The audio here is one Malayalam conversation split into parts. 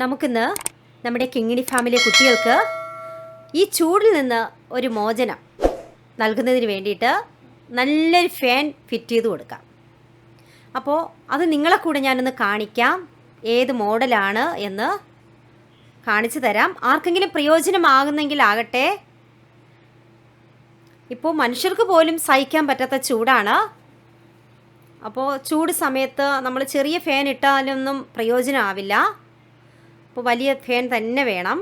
നമുക്കിന്ന് നമ്മുടെ കിങ്ങിണി ഫാമിലി കുട്ടികൾക്ക് ഈ ചൂടിൽ നിന്ന് ഒരു മോചനം നൽകുന്നതിന് വേണ്ടിയിട്ട് നല്ലൊരു ഫാൻ ഫിറ്റ് ചെയ്ത് കൊടുക്കാം. അപ്പോൾ അത് നിങ്ങളെ കൂടെ ഞാനൊന്ന് കാണിക്കാം. ഏത് മോഡലാണ് എന്ന് കാണിച്ചു തരാം. ആർക്കെങ്കിലും പ്രയോജനമാകുന്നെങ്കിൽ ആകട്ടെ. ഇപ്പോൾ മനുഷ്യർക്ക് പോലും സഹിക്കാൻ പറ്റാത്ത ചൂടാണ്. അപ്പോൾ ചൂട് സമയത്ത് നമ്മൾ ചെറിയ ഫാൻ ഇട്ടാലൊന്നും പ്രയോജനമാവില്ല. അപ്പോൾ വലിയ ഫാൻ തന്നെ വേണം.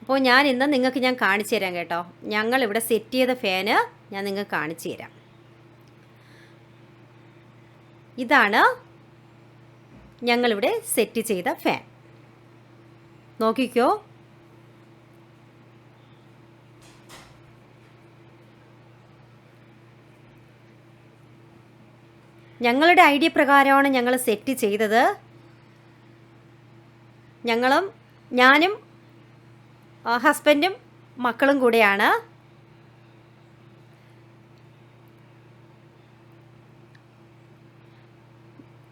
അപ്പോൾ ഞാൻ ഇന്ന് നിങ്ങൾക്ക് ഞാൻ കാണിച്ചു തരാം കേട്ടോ. ഞങ്ങൾ ഇവിടെ സെറ്റ് ചെയ്ത ഫാന് ഞാൻ നിങ്ങൾക്ക് കാണിച്ചു തരാം. ഇതാണ് ഞങ്ങളിവിടെ സെറ്റ് ചെയ്ത ഫാൻ നോക്കിക്കോ. ഞങ്ങളുടെ ഐഡിയ പ്രകാരമാണ് ഞങ്ങൾ സെറ്റ് ചെയ്തത്. ഞങ്ങളും ഞാനും ഹസ്ബൻഡും മക്കളും കൂടെയാണ്.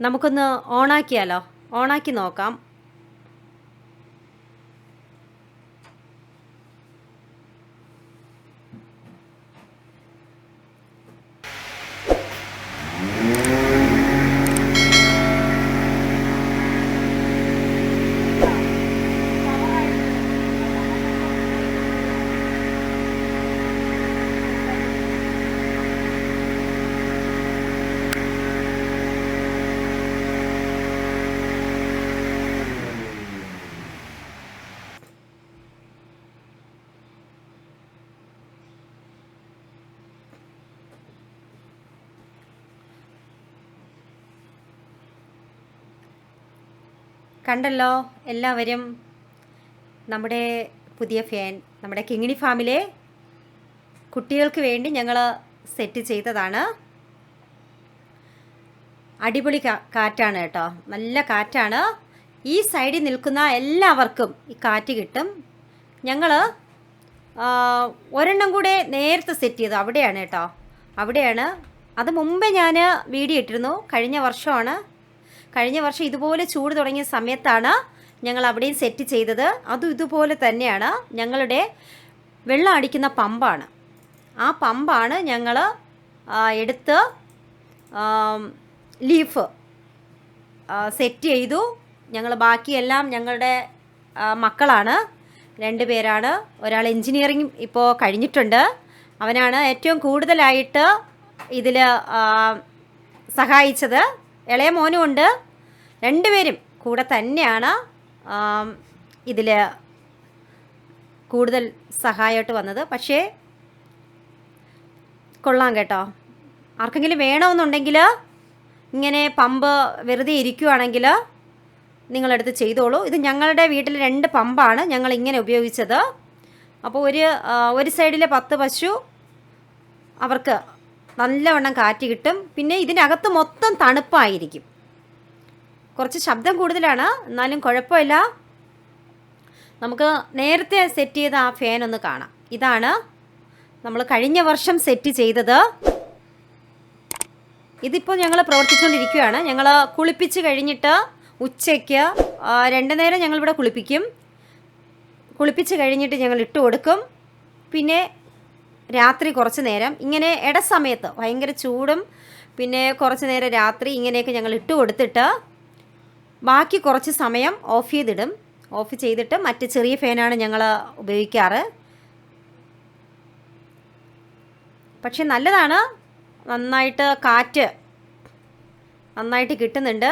നമുക്കൊന്ന് ഓണാക്കിയാലോ? ഓണാക്കി നോക്കാം. കണ്ടല്ലോ എല്ലാവരും നമ്മുടെ പുതിയ ഫാൻ നമ്മുടെ കിങ്ങിണി ഫാമിലെ കുട്ടികൾക്ക് വേണ്ടി ഞങ്ങൾ സെറ്റ് ചെയ്തതാണ്. അടിപൊളി കാറ്റാണ് കേട്ടോ. നല്ല കാറ്റാണ്. ഈ സൈഡിൽ നിൽക്കുന്ന എല്ലാവർക്കും ഈ കാറ്റ് കിട്ടും. ഞങ്ങൾ ഒരെണ്ണം കൂടെ നേരത്തെ സെറ്റ് ചെയ്തു. അവിടെയാണ് കേട്ടോ. അവിടെയാണ്. അത് മുമ്പേ ഞാൻ വീഡിയോ ഇട്ടിരുന്നു. കഴിഞ്ഞ വർഷമാണ്. കഴിഞ്ഞ വർഷം ഇതുപോലെ ചൂട് തുടങ്ങിയ സമയത്താണ് ഞങ്ങൾ അവിടെയും സെറ്റ് ചെയ്തത്. അതും ഇതുപോലെ തന്നെയാണ്. ഞങ്ങളുടെ വെള്ളം അടിക്കുന്ന പമ്പാണ്. ആ പമ്പാണ് ഞങ്ങൾ എടുത്ത് ലീഫ് സെറ്റ് ചെയ്തു. ഞങ്ങൾ ബാക്കിയെല്ലാം ഞങ്ങളുടെ മക്കളാണ്. രണ്ട് പേരാണ്. ഒരാൾ എൻജിനീയറിംഗ് ഇപ്പോൾ കഴിഞ്ഞിട്ടുണ്ട്. അവനാണ് ഏറ്റവും കൂടുതലായിട്ട് ഇതിൽ സഹായിച്ചത്. ഇളയ മോനും ഉണ്ട് രണ്ടുപേരും കൂടെ തന്നെയാണ് ഇതിൽ കൂടുതൽ സഹായമായിട്ട് വന്നത്. പക്ഷേ കൊള്ളാം കേട്ടോ. ആർക്കെങ്കിലും വേണമെന്നുണ്ടെങ്കിൽ ഇങ്ങനെ പമ്പ് വെറുതെ ഇരിക്കുവാണെങ്കിൽ നിങ്ങളെടുത്ത് ചെയ്തോളൂ. ഇത് ഞങ്ങളുടെ വീട്ടിൽ രണ്ട് പമ്പാണ് ഞങ്ങൾ ഇങ്ങനെ ഉപയോഗിച്ചത്. അപ്പോൾ ഒരു ഒരു സൈഡിലെ പത്ത് പശു അവർക്ക് നല്ലവണ്ണം കാറ്റ് കിട്ടും. പിന്നെ ഇതിനകത്ത് മൊത്തം തണുപ്പായിരിക്കും. കുറച്ച് ശബ്ദം കൂടുതലാണ്. എന്നാലും കുഴപ്പമില്ല. നമുക്ക് നേരത്തെ സെറ്റ് ചെയ്ത ആ ഫാൻ ഒന്ന് കാണാം. ഇതാണ് നമ്മൾ കഴിഞ്ഞ വർഷം സെറ്റ് ചെയ്തത്. ഇതിപ്പോൾ ഞങ്ങൾ പ്രവർത്തിച്ചുകൊണ്ടിരിക്കുകയാണ്. ഞങ്ങൾ കുളിപ്പിച്ച് കഴിഞ്ഞിട്ട് ഉച്ചയ്ക്ക് രണ്ട് നേരം ഞങ്ങളിവിടെ കുളിപ്പിക്കും. കുളിപ്പിച്ച് കഴിഞ്ഞിട്ട് ഞങ്ങൾ ഇട്ട് കൊടുക്കും. പിന്നെ രാത്രി കുറച്ച് നേരം. ഇങ്ങനെ ഇടസമയത്ത് ഭയങ്കര ചൂടും പിന്നെ കുറച്ച് നേരം രാത്രി ഇങ്ങനെയൊക്കെ ഞങ്ങൾ ഇട്ട് കൊടുത്തിട്ട് ബാക്കി കുറച്ച് സമയം ഓഫ് ചെയ്തിടും. ഓഫ് ചെയ്തിട്ട് മറ്റ് ചെറിയ ഫാനാണ് ഞങ്ങൾ ഉപയോഗിക്കാറ്. പക്ഷെ നല്ലതാണ്. നന്നായിട്ട് കാറ്റ് നന്നായിട്ട് കിട്ടുന്നുണ്ട്.